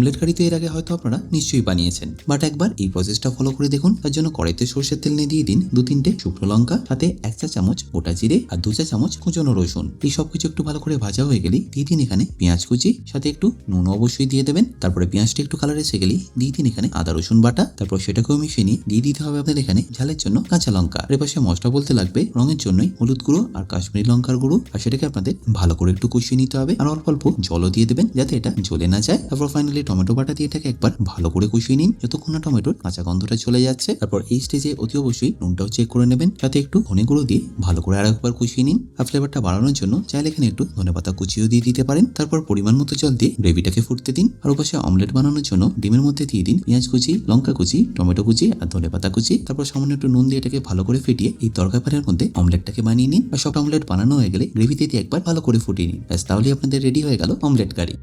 Omelette কারি তো এর আগে হয়তো আপনারা নিশ্চয়ই বানিয়েছেন। বাট একবার এই প্রসেসটা ফলো করে দেখুন। তার জন্য কড়াইতে সর্ষের তেল নিয়ে দিয়ে দিন দু তিনটে শুকনো লঙ্কা, সাথে এক চা চামচ গোটা জিরে আর দু চা চামচ কুচনো রসুন। এই সব কিছু একটু ভালো করে ভাজা হয়ে গেলে দিয়ে দিন এখানে পেঁয়াজ কুচি, সাথে একটু নুন অবশ্যই দিয়ে দেবেন। তারপরে পেঁয়াজটা একটু কালার এসে গেলেই দিয়ে দিন এখানে আদা, রসুন বাটা। তারপর সেটাকেও মিশিয়ে নিয়ে দিয়ে দিতে হবে আপনাদের এখানে ঝালের জন্য কাঁচা লঙ্কা। আর এপাশে মশলা বলতে লাগবে রঙের জন্যই হলুদ গুঁড়ো আর কাশ্মীরি লঙ্কার গুঁড়ো। আর সেটাকে আপনাদের ভালো করে একটু কষিয়ে নিতে হবে। আর অল্প অল্প জলও দিয়ে দেবেন যাতে এটা জ্বলে না যায়। তারপর ফাইনালি টমেটো বাটা দিয়ে এটাকে একবার ভালো করে কষিয়ে নিন। যতক্ষণ না টমেটোর কাঁচা গন্ধটা চলে যাচ্ছে, তারপর এই স্টেজে অতি অবশ্যই নুনটাও চেক করে নেবেন। সাথে একটু ধনে গুঁড়ো দিয়ে ভালো করে আরেকবার কষিয়ে নিন। আর ফ্লেভারটা বাড়ানোর জন্য চাইলে এখানে একটু ধনে পাতা কুচিও দিয়ে দিতে পারেন। তারপর পরিমাণ মতো জল দিয়ে গ্রেভিটাকে ফুটতে দিন। আর ওপাশে অমলেট বানানোর জন্য ডিমের মধ্যে দিয়ে দিন পেঁয়াজ কুচি, লঙ্কা কুচি, টমেটো কুচি আর ধনে পাতা কুচি। তারপর সামান্য একটু নুন দিয়ে এটাকে ভালো করে ফেটিয়ে এই তরকারির মধ্যে অমলেটটাকে বানিয়ে নিন। আর সব অমলেট বানানো হয়ে গেলে গ্রেভিতে দিয়ে একবার ভালো করে ফুটিয়ে নিন। ব্যাস তাহলে আপনাদের রেডি হয়ে গেল অমলেট কারি